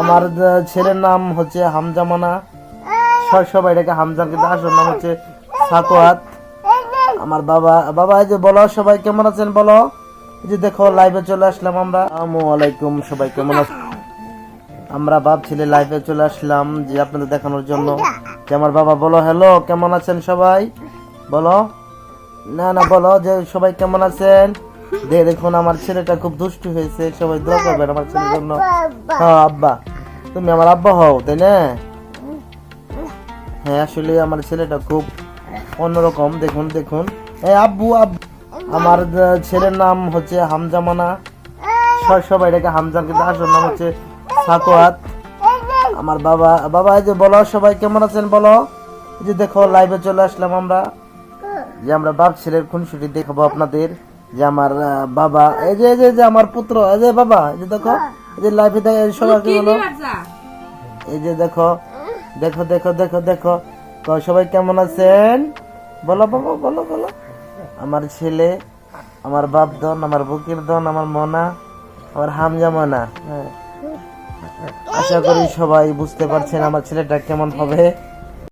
আমার ছেলের নাম হচ্ছে হামজামানা সবাই এটাকে হামজা কিন্তু আসল নাম হচ্ছে সাকোয়াত আমার বাবা বাবা, এই যে বলো, সবাই কেমন আছেন বলো? এই যে দেখো লাইভে চলে আসলাম আমরা। আসসালামু আলাইকুম, সবাই কেমন আছেন আমরা বাপ ছেলে লাইভে চলে আসলাম যে আপনাদের দেখানোর জন্য। যে আমার বাবা, বলো হ্যালো কেমন আছেন সবাই? বলো। না না, বলো, যে সবাই কেমন আছেন? দেখুন আমার ছেলেটা খুব দুষ্টু হয়েছে সবাই দোয়া করবেন আমার ছেলের জন্য। হ্যাঁ আব্বা তুমি আমার আব্বা হও তাই না? হ্যাঁ আসলে আমার ছেলেটা খুব অন্যরকম দেখুন দেখুন। এই আব্বু আব্বু আমার ছেলের নাম হচ্ছে হামজামানা। সব সবাই এটাকে হামজা কিন্তু আসল নাম হচ্ছে সাকোয়াত আমার বাবা বাবা এই যে বলো সবাই কেমন আছেন বলো? এই যে দেখো লাইভে চলে আসলাম আমরা। যে আমরা বাপ ছেলের খুনসুটি দেখাবো আপনাদের। যে আমার বাবা, এই যে এই যে যে আমার পুত্র, এই যে বাবা, এই যে দেখো, এই যে লাইভে সবাইকে বলো এই যে দেখো দেখো দেখো দেখো দেখো, তো সবাই কেমন আছেন? বলো বাবা বলো বলো। আমার ছেলে, আমার বাপ দন আমার বুকের দন আমার মনা, আমার হামজা মনা। আশা করি সবাই বুঝতে পারছেন আমার ছেলেটা কেমন হবে।